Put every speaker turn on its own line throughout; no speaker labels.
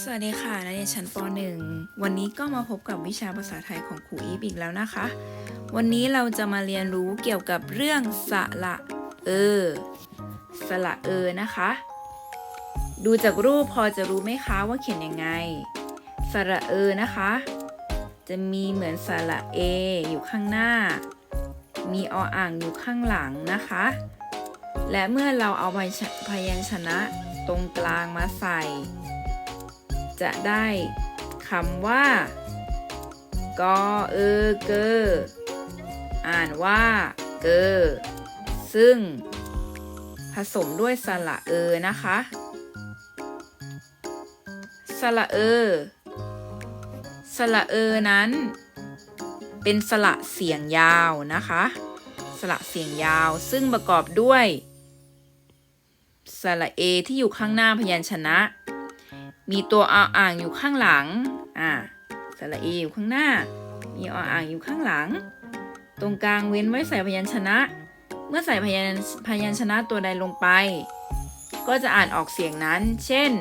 สวัสดีค่ะนักเรียนชั้นป .1 วันนี้ก็มาพบกับวิชาภาษาไทยของครูอีฟอีกแล้วนะคะ วันนี้เราจะมาเรียนรู้เกี่ยวกับเรื่องสระเออ สระเออนะคะ ดูจากรูปพอจะรู้ไหมคะว่าเขียนยังไง สระเออนะคะ จะมีเหมือนสระเออยู่ข้างหน้า มีออ่างอยู่ข้างหลังนะคะ และเมื่อเราเอาพยัญชนะ ตรงกลางมาใส่ จะได้คำว่า กอเออเกออ่านว่าเกอซึ่ง ผสมด้วยสระเออนะคะ สระเออสระเออนั้น เป็นสระเสียงยาวนะคะ สระเสียงยาวซึ่งประกอบด้วย สระเอที่อยู่ข้างหน้าพยัญชนะ มีตัวออ่างอยู่ข้างหลัง อ่าสระเออยู่ข้างหน้า มีออ่างอยู่ข้างหลัง ตรงกลางเว้นไว้ใส่พยัญชนะ เมื่อใส่พยัญพยัญชนะตัวใดลงไป ก็จะอ่านออกเสียงนั้น เช่น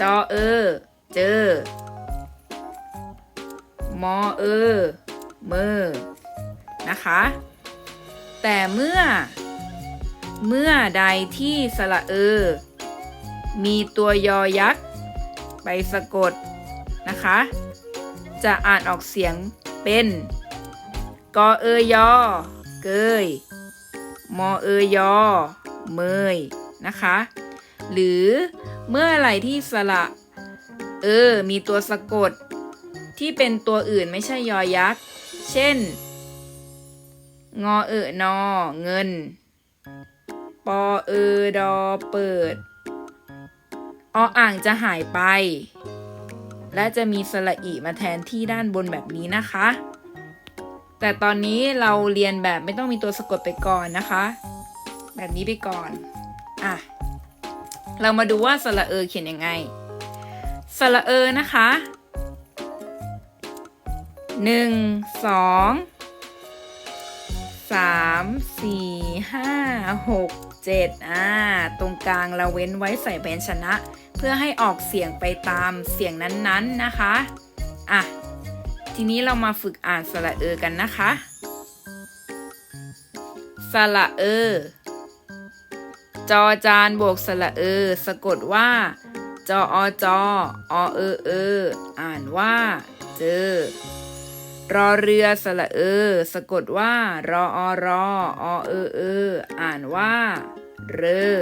จอเออ เจอ มอเออ เมอ นะคะ แต่เมื่อ เมื่อใดที่สระเออ มีตัวยอยักษ์ไปสะกดนะคะ จะอ่านออกเสียงเป็นกอเอยอเกยมอเอยอเมยนะคะ หรือเมื่อไหร่ที่สระเออ มีตัวสะกด ที่เป็นตัวอื่นไม่ใช่ยอยักษ์ เช่น งอเออนอเงิน ปอเออดอเปิด ออ่างจะหายไป และจะมีสระอีมาแทนที่ด้านบนแบบนี้นะคะ แต่ตอนนี้เราเรียนแบบไม่ต้องมีตัวสะกดไปก่อนนะคะ แบบนี้ไปก่อน อะ เรามาดูว่าสระเออเขียนยังไง สระเออนะคะหนึ่งสองสามสี่ห้าหก เจ็ดอ่าตรงกลางเราเว้นไว้ใส่พยัญชนะ เพื่อให้ออกเสียงไปตามเสียงนั้นๆนนะคะอะทีนี้เรามาฝึกอ่านสระเออกันนะคะ สระเออจอจานบวกสระเออสะกดว่า จออจออเออเอออ่านว่า เจอ รอเรือสระเออ สะกดว่า รออรออเออเออ อ่านว่า เรอ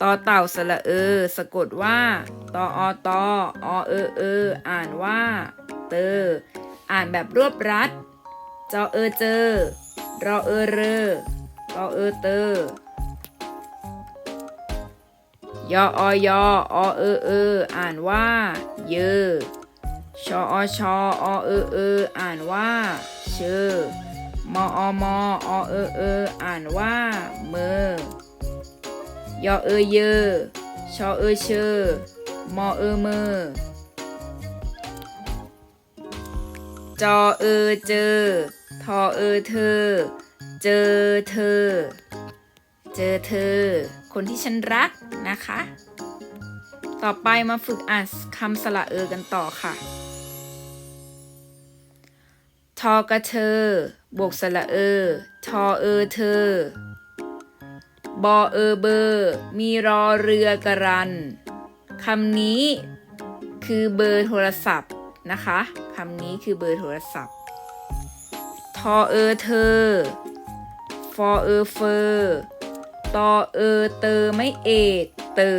ต่อเต่าสระเออ สะกดว่าตออตออเออเออ อ่านว่า เตอ อ่านแบบรวบรัด จอเออเจอ รอเออเรอตอเออเตอยออยออเออเออ อ่านว่า เยอ ชออชออเออเอออ่านว่า เชอมออมออเออเอออ่านว่า เมอยอเอเยอชอเอเชอมอเอเมอจอเอเจอ ทอเออเธอ เจอเธอ เจอเธอ คนที่ฉันรักนะคะ ต่อไปมาฝึกอ่านคำสระเออกันต่อค่ะ ทอกระเธอบวกสระเออ ทอเออเธอ บอเออเบอร์ มีรอเรือกระรันคำนี้คือเบอร์โทรศัพท์นะคะคำนี้คือเบอร์โทรศัพท์ ทอเออเธอ ฟอเออเฟอร์ตอเออเตอไม่เอกเตอ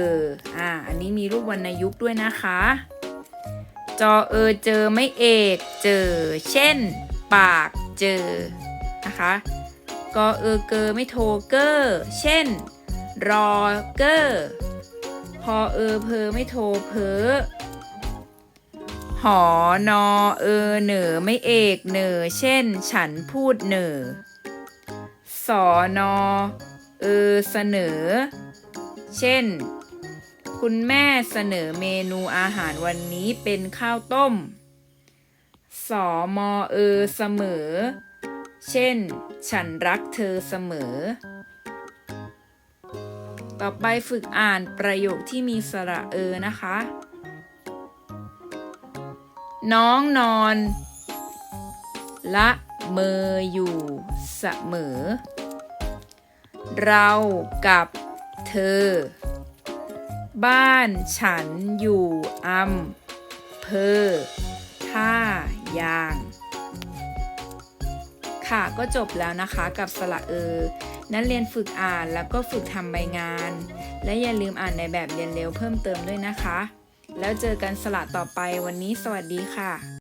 อ่า อันนี้มีรูปวรรณยุกต์ด้วยนะคะ จอเออเจอไม่เอกเจอ เช่น ปากเจอนะคะกอเออเกอไม่โทเกอร์เช่น รอเกอร์พอเออเพอไม่โทเพอหอนอเออเหนอไม่เอกเหนอเช่น ฉันพูดเหนอสอนอเออเสนอ เช่น คุณแม่เสนอเมนูอาหารวันนี้เป็นข้าวต้ม สอมอเออเสมอ เช่น ฉันรักเธอเสมอ ต่อไปฝึกอ่านประโยคที่มีสระเออนะคะ น้องนอน ละเมออยู่เสมอ เรากับเธอ บ้านฉันอยู่อำเภอท่า ยาง ค่ะก็จบแล้วนะคะกับสระเออ นักเรียนฝึกอ่านแล้วก็ฝึกทำใบงาน และอย่าลืมอ่านในแบบเรียนเร็วเพิ่มเติมด้วยนะคะ แล้วเจอกันสละต่อไปวันนี้สวัสดีค่ะ